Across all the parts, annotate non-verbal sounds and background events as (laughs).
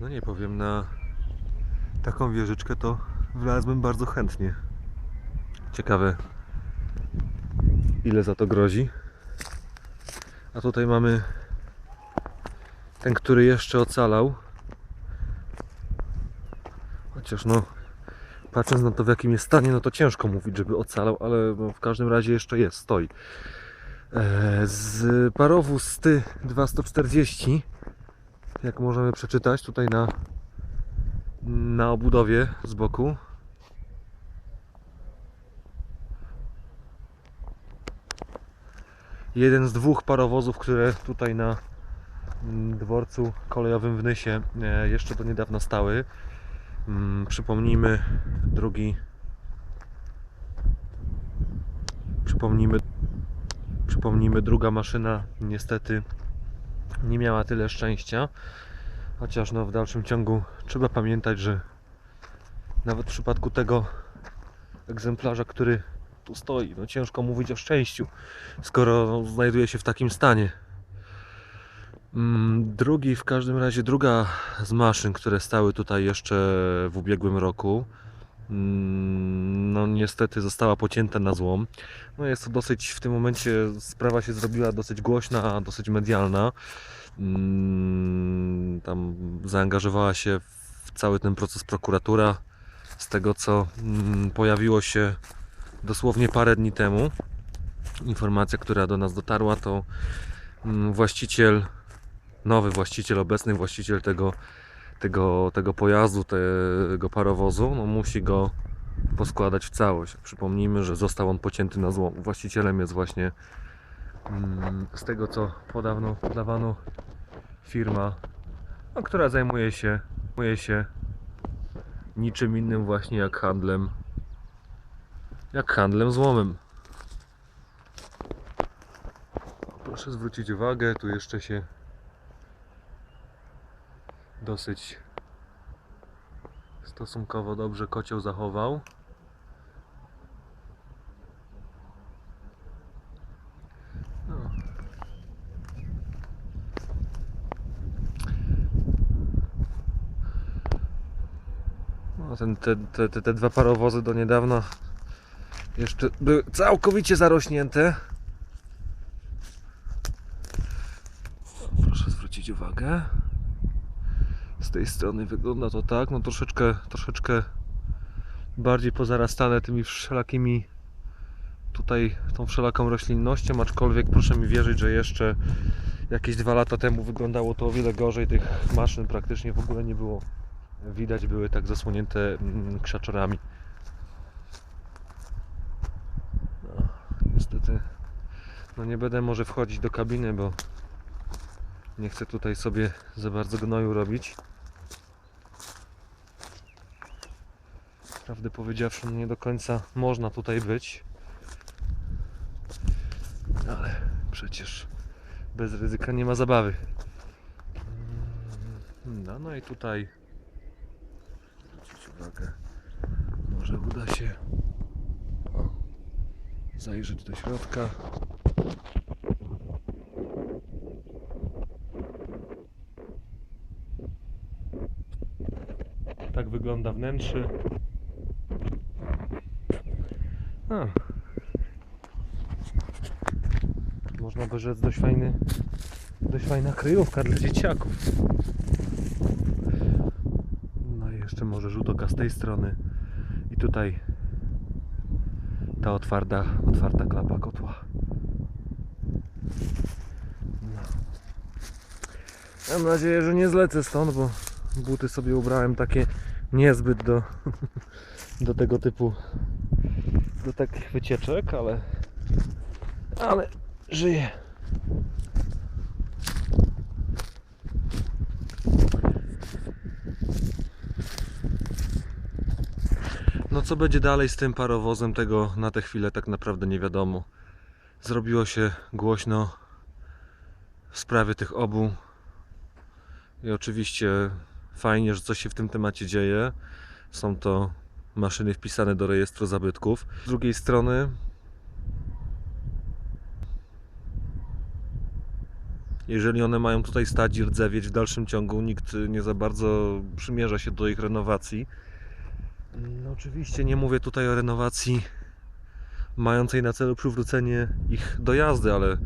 No nie powiem, na taką wieżyczkę to wlazłbym bardzo chętnie. Ciekawe, ile za to grozi. A tutaj mamy ten, który jeszcze ocalał. Chociaż no, patrząc na to w jakim jest stanie, no to ciężko mówić, żeby ocalał, ale no, w każdym razie jeszcze jest, stoi. E, Z parowóz Ty 2140, jak możemy przeczytać tutaj na, na obudowie z boku. Jeden z dwóch parowozów, które tutaj na mm, dworcu kolejowym w Nysie e, jeszcze do niedawna stały. Mm, Przypomnijmy, drugi. Przypomnijmy, przypomnijmy, druga maszyna niestety nie miała tyle szczęścia. Chociaż no, w dalszym ciągu trzeba pamiętać, że nawet w przypadku tego egzemplarza, który tu stoi, no ciężko mówić o szczęściu, skoro znajduje się w takim stanie. Mm, Drugi, w każdym razie druga z maszyn, które stały tutaj jeszcze w ubiegłym roku, no niestety została pocięta na złom. No jest to dosyć, w tym momencie sprawa się zrobiła dosyć głośna, dosyć medialna. Mm, Tam zaangażowała się w cały ten proces prokuratura. Z tego co mm, pojawiło się dosłownie parę dni temu, informacja, która do nas dotarła, to mm, właściciel nowy właściciel, obecny właściciel tego, tego, tego pojazdu, tego parowozu, no musi go poskładać w całość. Przypomnijmy, że został on pocięty na złom. Właścicielem jest właśnie mm, z tego co podawno podawano firma, no, która zajmuje się, zajmuje się niczym innym właśnie jak handlem jak handlem złomem. Proszę zwrócić uwagę, tu jeszcze się dosyć stosunkowo dobrze kocioł zachował. No. No, ten, te, te, te, dwa parowozy do niedawna jeszcze były całkowicie zarośnięte. Proszę zwrócić uwagę. Z tej strony wygląda to tak, no troszeczkę, troszeczkę bardziej pozarastane tymi wszelakimi tutaj tą wszelaką roślinnością, aczkolwiek proszę mi wierzyć, że jeszcze jakieś dwa lata temu wyglądało to o wiele gorzej. Tych maszyn praktycznie w ogóle nie było widać, były tak zasłonięte mm, krzaczorami. No, niestety no nie będę może wchodzić do kabiny, bo nie chcę tutaj sobie za bardzo gnoju robić. Prawdę powiedziawszy, nie do końca można tutaj być. Ale przecież bez ryzyka nie ma zabawy. Mm, No, no i tutaj zwrócić uwagę. Może uda się zajrzeć do środka. Tak wygląda wnętrze. A. Można by rzec dość fajny, dość fajna kryjówka dla dzieciaków. No i jeszcze może rzut oka z tej strony. I tutaj ta otwarta, otwarta klapa kotła. No. Mam nadzieję, że nie zlecę stąd, bo buty sobie ubrałem takie niezbyt do, (laughs) do tego typu do takich wycieczek, ale ale żyję. No co będzie dalej z tym parowozem, tego na tę chwilę tak naprawdę nie wiadomo. Zrobiło się głośno w sprawie tych obu. I oczywiście fajnie, że coś się w tym temacie dzieje. Są to maszyny wpisane do rejestru zabytków. Z drugiej strony jeżeli one mają tutaj stać i rdzewieć w dalszym ciągu, nikt nie za bardzo przymierza się do ich renowacji. No, oczywiście nie mówię tutaj o renowacji mającej na celu przywrócenie ich do jazdy, ale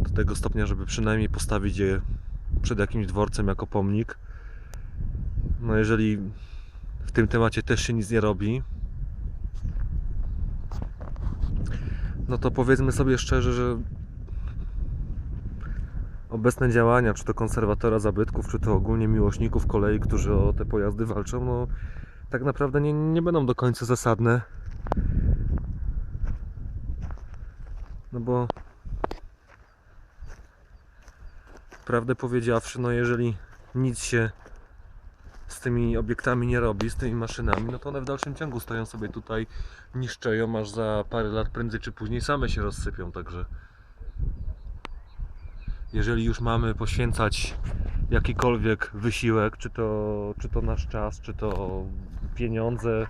do tego stopnia, żeby przynajmniej postawić je przed jakimś dworcem jako pomnik. No jeżeli w tym temacie też się nic nie robi, no to powiedzmy sobie szczerze, że obecne działania, czy to konserwatora zabytków, czy to ogólnie miłośników kolei, którzy o te pojazdy walczą, no tak naprawdę nie, nie będą do końca zasadne. No bo prawdę powiedziawszy, no jeżeli nic się z tymi obiektami nie robi, z tymi maszynami, no to one w dalszym ciągu stoją sobie tutaj, niszczeją, aż za parę lat prędzej czy później same się rozsypią, także jeżeli już mamy poświęcać jakikolwiek wysiłek, czy to, czy to nasz czas, czy to pieniądze,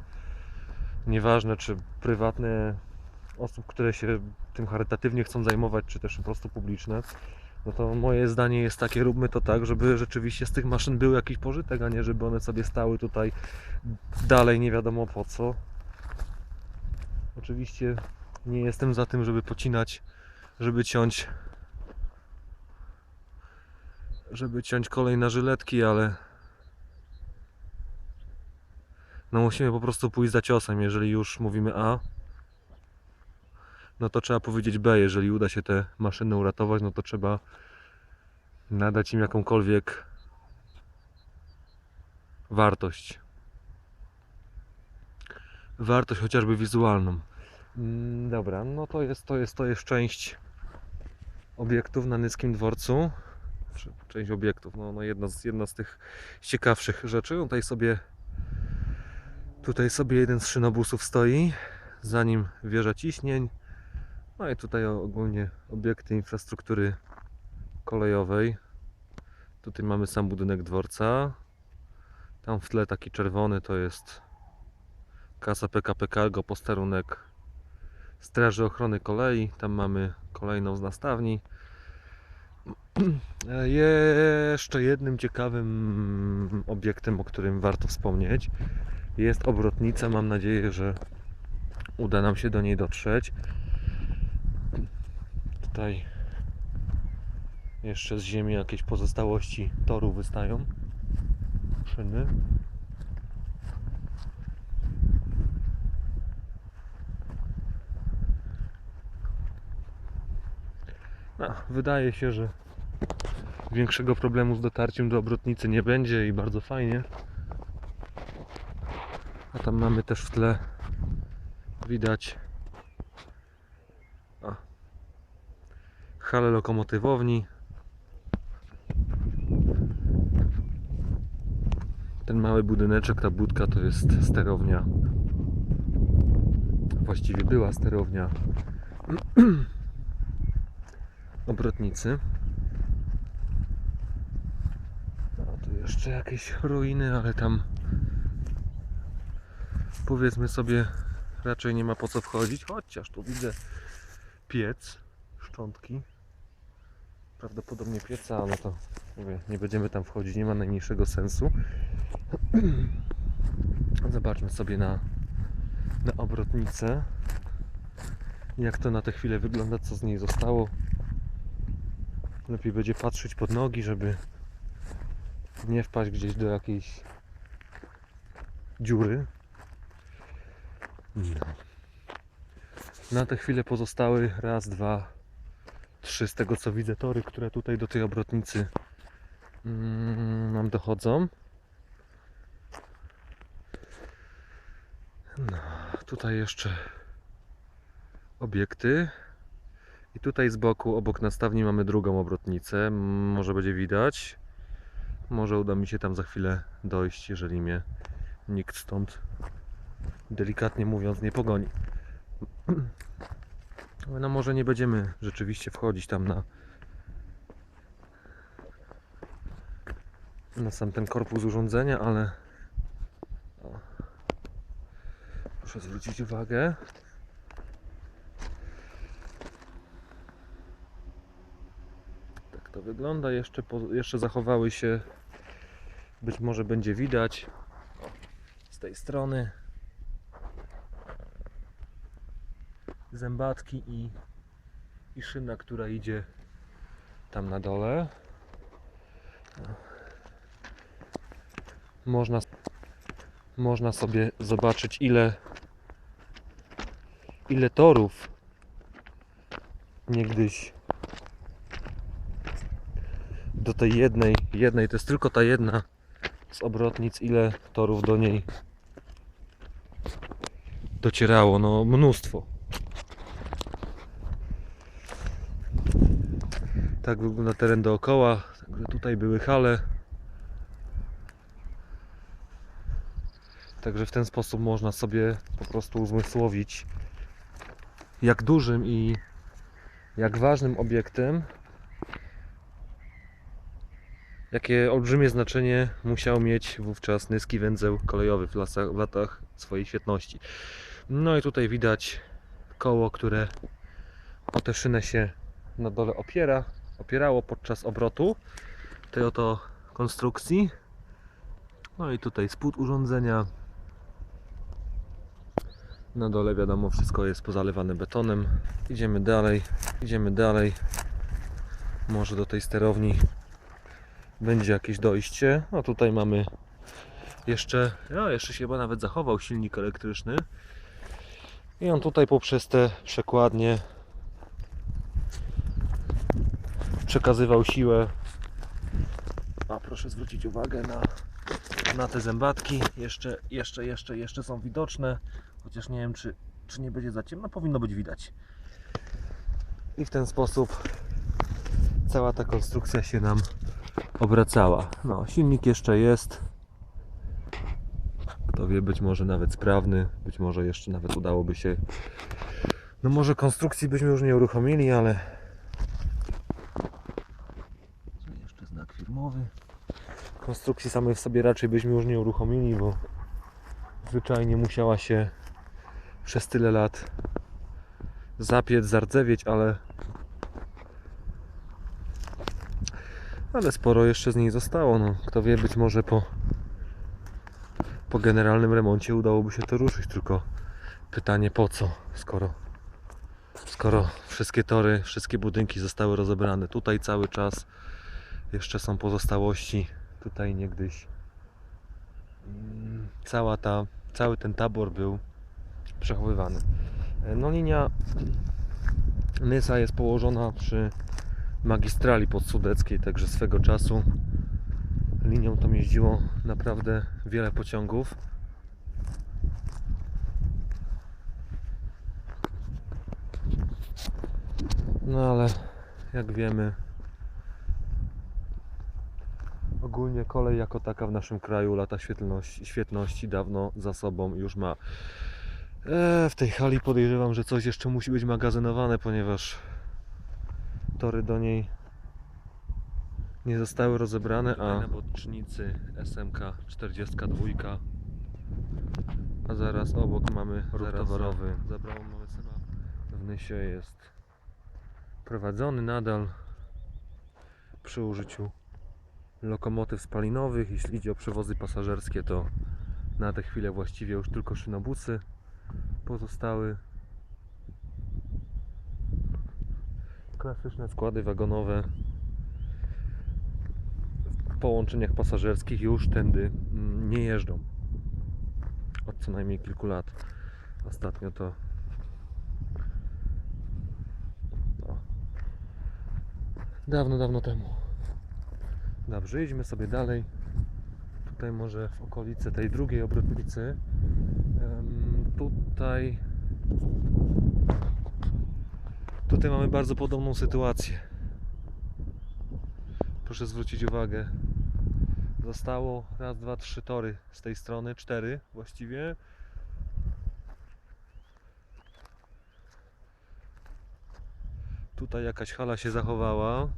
nieważne czy prywatne osób, które się tym charytatywnie chcą zajmować, czy też po prostu publiczne, no to moje zdanie jest takie, róbmy to tak, żeby rzeczywiście z tych maszyn był jakiś pożytek, a nie żeby one sobie stały tutaj dalej nie wiadomo po co. Oczywiście nie jestem za tym, żeby pocinać, żeby ciąć żeby ciąć kolej na żyletki, ale no musimy po prostu pójść za ciosem, jeżeli już mówimy A no to trzeba powiedzieć B, jeżeli uda się te maszyny uratować, no to trzeba nadać im jakąkolwiek wartość. Wartość chociażby wizualną. Mm, Dobra, no to jest, to jest, to jest część obiektów na Nyskim Dworcu. Część obiektów, no, no jedna, z, jedna z tych ciekawszych rzeczy. No Tutaj sobie tutaj sobie jeden z szynobusów stoi, za nim wieża ciśnień. No i tutaj ogólnie obiekty infrastruktury kolejowej. Tutaj mamy sam budynek dworca. Tam w tle taki czerwony to jest kasa PKP Cargo, posterunek Straży Ochrony Kolei. Tam mamy kolejną z nastawni. (clears throat) Jeszcze jednym ciekawym obiektem, o którym warto wspomnieć, jest obrotnica. Mam nadzieję, że uda nam się do niej dotrzeć. Tutaj jeszcze z ziemi jakieś pozostałości toru wystają. Szyny. No, wydaje się, że większego problemu z dotarciem do obrotnicy nie będzie i bardzo fajnie. A tam mamy też w tle widać halę lokomotywowni. Ten mały budyneczek, ta budka to jest sterownia. Właściwie była sterownia (clears throat) obrotnicy. A tu jeszcze jakieś ruiny, ale tam powiedzmy sobie raczej nie ma po co wchodzić, chociaż tu widzę piec, szczątki. Prawdopodobnie pieca, ale to mówię, nie będziemy tam wchodzić, nie ma najmniejszego sensu. (clears throat) Zobaczmy sobie na, na obrotnicę. Jak to na tę chwilę wygląda, co z niej zostało. Lepiej będzie patrzeć pod nogi, żeby nie wpaść gdzieś do jakiejś dziury. No. Na tę chwilę pozostały raz, dwa, trzy z tego co widzę tory, które tutaj do tej obrotnicy mm, nam dochodzą. No, tutaj jeszcze obiekty. I tutaj z boku, obok nastawni mamy drugą obrotnicę. Może będzie widać. Może uda mi się tam za chwilę dojść, jeżeli mnie nikt stąd delikatnie mówiąc nie pogoni. (clears throat) No może nie będziemy rzeczywiście wchodzić tam na na sam ten korpus urządzenia, ale o. proszę zwrócić uwagę. to wygląda. Jeszcze, po, jeszcze zachowały się, być może będzie widać o, z tej strony zębatki i, i szyna, która idzie tam na dole. Można, można sobie zobaczyć ile ile torów niegdyś do tej jednej, jednej, to jest tylko ta jedna z obrotnic, ile torów do niej docierało, no mnóstwo. Tak wygląda teren dookoła, także tutaj były hale. Także w ten sposób można sobie po prostu uzmysłowić jak dużym i jak ważnym obiektem, jakie olbrzymie znaczenie musiał mieć wówczas nyski węzeł kolejowy w, lasach, w latach swojej świetności. No i tutaj widać koło, które o tę szynę się na dole opiera, opierało podczas obrotu tej oto konstrukcji. No i tutaj spód urządzenia, na dole wiadomo wszystko jest pozalewane betonem. Idziemy dalej, idziemy dalej. Może do tej sterowni będzie jakieś dojście. No tutaj mamy jeszcze, no jeszcze się chyba nawet zachował silnik elektryczny. I on tutaj poprzez te przekładnie przekazywał siłę. A proszę zwrócić uwagę na, na te zębatki. Jeszcze, jeszcze, jeszcze, jeszcze są widoczne. Chociaż nie wiem, czy, czy nie będzie za ciemno. Powinno być widać. I w ten sposób cała ta konstrukcja się nam obracała. No, silnik jeszcze jest. Kto wie, być może nawet sprawny. Być może jeszcze nawet udałoby się. No, może konstrukcji byśmy już nie uruchomili, ale. Tu jeszcze znak firmowy. Konstrukcji samej w sobie raczej byśmy już nie uruchomili, bo zwyczajnie musiała się przez tyle lat zapiec, zardzewieć, ale ale sporo jeszcze z niej zostało. No, kto wie, być może po po generalnym remoncie udałoby się to ruszyć, tylko pytanie po co, skoro skoro wszystkie tory, wszystkie budynki zostały rozebrane. Tutaj cały czas jeszcze są pozostałości. Tutaj niegdyś mm, cała ta, cały ten tabor był przechowywany. E, No linia Nysa jest położona przy magistrali podsudeckiej, także swego czasu linią tą jeździło naprawdę wiele pociągów. No ale jak wiemy ogólnie kolej jako taka w naszym kraju lata świetlności, świetności dawno za sobą już ma. E, w tej hali podejrzewam, że coś jeszcze musi być magazynowane, ponieważ tory do niej nie zostały rozebrane, a na bocznicy SMK 42 a zaraz obok mamy ruch towarowy. Zabrało mamy. W Nysie jest prowadzony nadal przy użyciu lokomotyw spalinowych. Jeśli idzie o przewozy pasażerskie, to na tę chwilę właściwie już tylko szynobusy pozostały. Klasyczne składy wagonowe w połączeniach pasażerskich już tędy mm, nie jeżdżą. Od co najmniej kilku lat. Ostatnio to no, dawno, dawno temu. Dobrze, idźmy sobie dalej. Tutaj może w okolice tej drugiej obrotnicy. Tutaj Tutaj mamy bardzo podobną sytuację. Proszę zwrócić uwagę. Zostało raz, dwa, trzy tory z tej strony, cztery właściwie. Tutaj jakaś hala się zachowała.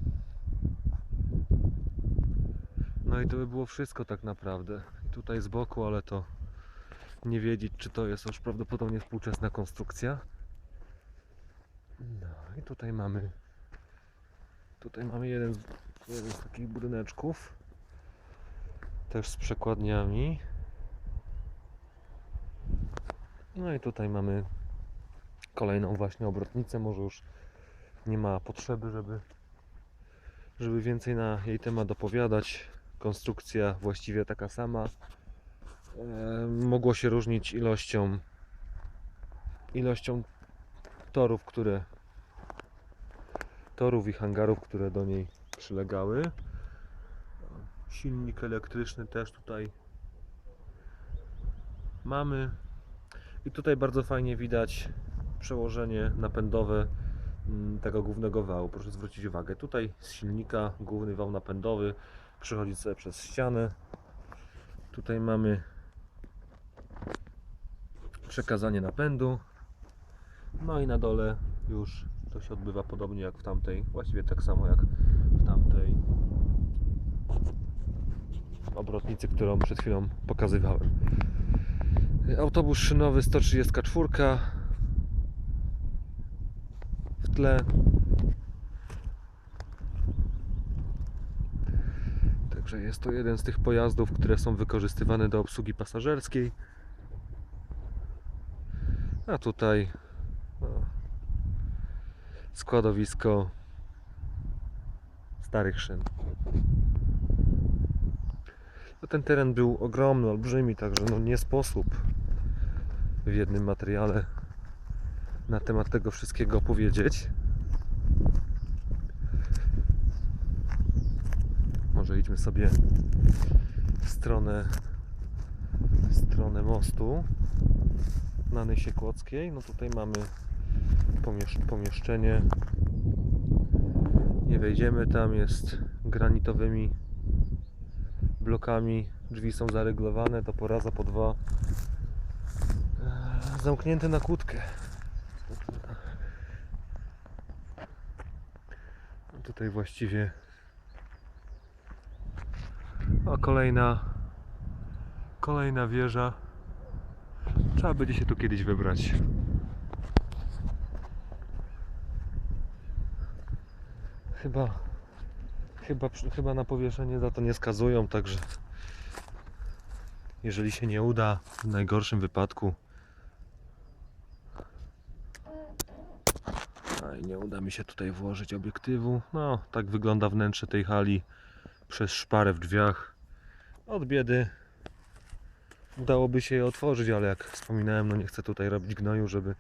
No i to by było wszystko tak naprawdę. I tutaj z boku, ale to nie wiedzieć, czy to jest już prawdopodobnie współczesna konstrukcja. No i tutaj mamy Tutaj mamy jeden z, jeden z takich budyneczków. Też z przekładniami. No i tutaj mamy kolejną właśnie obrotnicę. Może już nie ma potrzeby, żeby, żeby więcej na jej temat opowiadać. Konstrukcja właściwie taka sama. E, mogło się różnić ilością ilością torów, które torów i hangarów, które do niej przylegały. Silnik elektryczny też tutaj mamy. I tutaj bardzo fajnie widać przełożenie napędowe mm, tego głównego wału. Proszę zwrócić uwagę, tutaj z silnika główny wał napędowy przechodzi sobie przez ścianę. Tutaj mamy przekazanie napędu. No i na dole już to się odbywa podobnie jak w tamtej, właściwie tak samo jak w tamtej obrotnicy, którą przed chwilą pokazywałem. Autobus szynowy 134 w tle. Także jest to jeden z tych pojazdów, które są wykorzystywane do obsługi pasażerskiej. A tutaj składowisko starych szyn. No, ten teren był ogromny, olbrzymi, także no nie sposób w jednym materiale na temat tego wszystkiego opowiedzieć. Może idźmy sobie w stronę w stronę mostu na Nysie Kłodzkiej. No tutaj mamy pomiesz- pomieszczenie. Nie wejdziemy tam, jest granitowymi blokami. Drzwi są zaryglowane, to po raz, po dwa e, zamknięte na kłódkę. Tutaj właściwie a kolejna kolejna wieża. Trzeba będzie się tu kiedyś wybrać. Chyba chyba, chyba na powieszenie za to nie skazują, także jeżeli się nie uda, w najgorszym wypadku nie uda mi się tutaj włożyć obiektywu. No, tak wygląda wnętrze tej hali przez szparę w drzwiach. Od biedy udałoby się je otworzyć, ale jak wspominałem, no nie chcę tutaj robić gnoju, żeby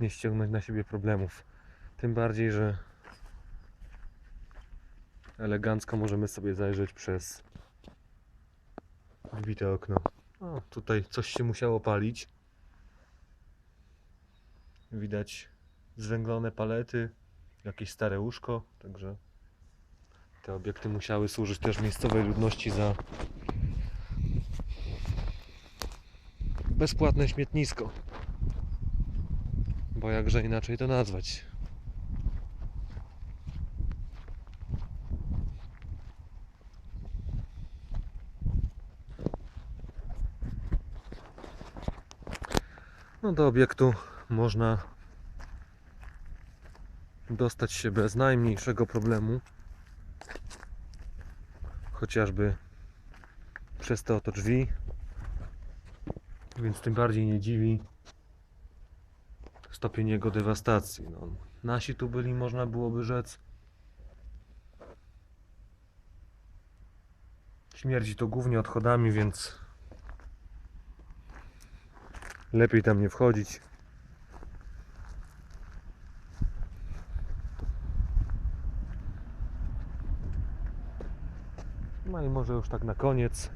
nie ściągnąć na siebie problemów. Tym bardziej, że elegancko możemy sobie zajrzeć przez wbite okno. O, tutaj coś się musiało palić. Widać zwęglone palety, jakieś stare łóżko, także te obiekty musiały służyć też miejscowej ludności za bezpłatne śmietnisko. Bo jakże inaczej to nazwać. No do obiektu można dostać się bez najmniejszego problemu. Chociażby przez te oto drzwi. Więc tym bardziej nie dziwi stopień jego dewastacji. No, nasi tu byli, można byłoby rzec. Śmierdzi to głównie odchodami, więc lepiej tam nie wchodzić. I może już tak na koniec.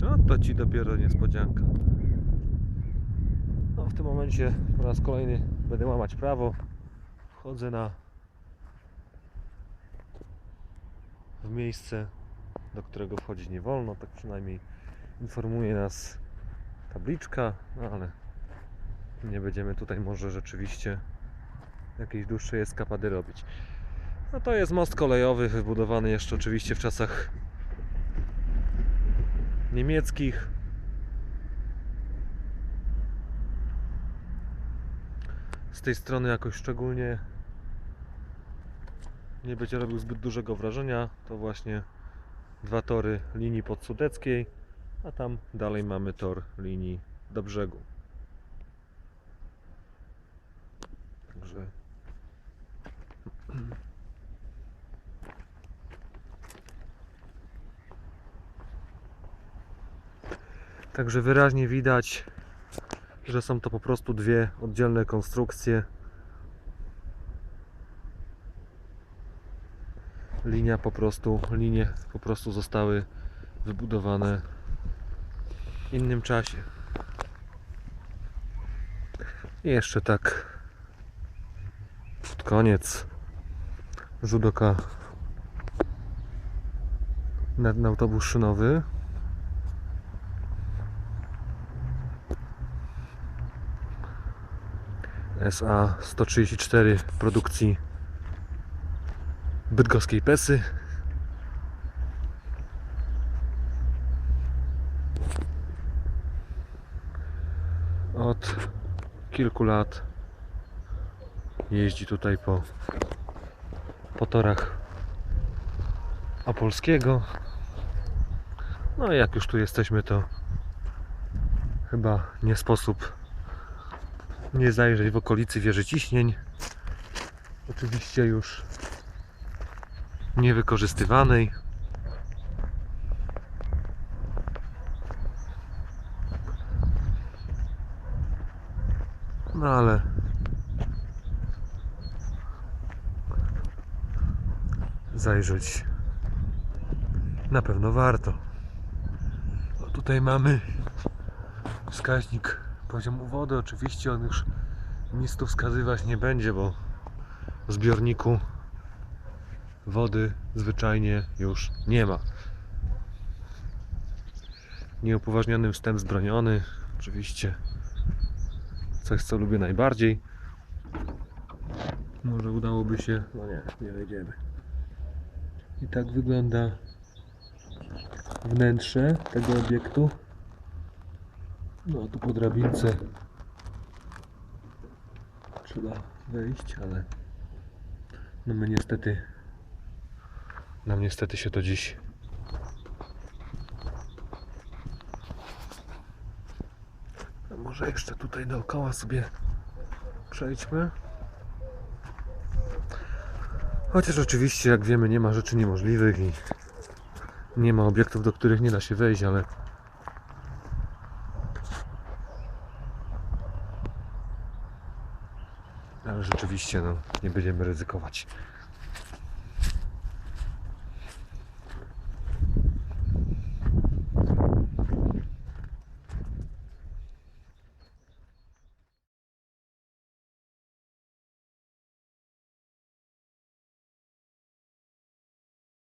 No to ci dopiero niespodzianka. No w tym momencie po raz kolejny będę łamać prawo. Wchodzę na w miejsce, do którego wchodzić nie wolno, tak przynajmniej informuje nas tabliczka, no ale nie będziemy tutaj może rzeczywiście jakieś dłuższe eskapady robić. No to jest most kolejowy, wybudowany jeszcze oczywiście w czasach niemieckich. Z tej strony jakoś szczególnie nie będzie robił zbyt dużego wrażenia. To właśnie dwa tory linii podsudeckiej, a tam dalej mamy tor linii do brzegu. Także Także wyraźnie widać, że są to po prostu dwie oddzielne konstrukcje. Linia po prostu, linie po prostu zostały wybudowane w innym czasie. I jeszcze tak pod koniec rzut oka na, na autobus szynowy. SA 134 produkcji bydgoskiej Pesy. Od kilku lat jeździ tutaj po, po torach Opolskiego. No i jak już tu jesteśmy, to chyba nie sposób nie zajrzeć w okolicy wieży ciśnień. Oczywiście już niewykorzystywanej. No ale zajrzeć na pewno warto. O, tutaj mamy wskaźnik poziomu wody. Oczywiście on już nic tu wskazywać nie będzie, bo w zbiorniku wody zwyczajnie już nie ma. Nieupoważniony wstęp zbroniony, oczywiście coś co lubię najbardziej. Może udałoby się. No nie, nie wejdziemy. I tak wygląda wnętrze tego obiektu. No tu po drabince trzeba wejść, ale no my niestety nam niestety się to dziś A może jeszcze tutaj dookoła sobie przejdźmy. Chociaż oczywiście, jak wiemy, nie ma rzeczy niemożliwych i nie ma obiektów, do których nie da się wejść, ale Ale rzeczywiście, no, nie będziemy ryzykować.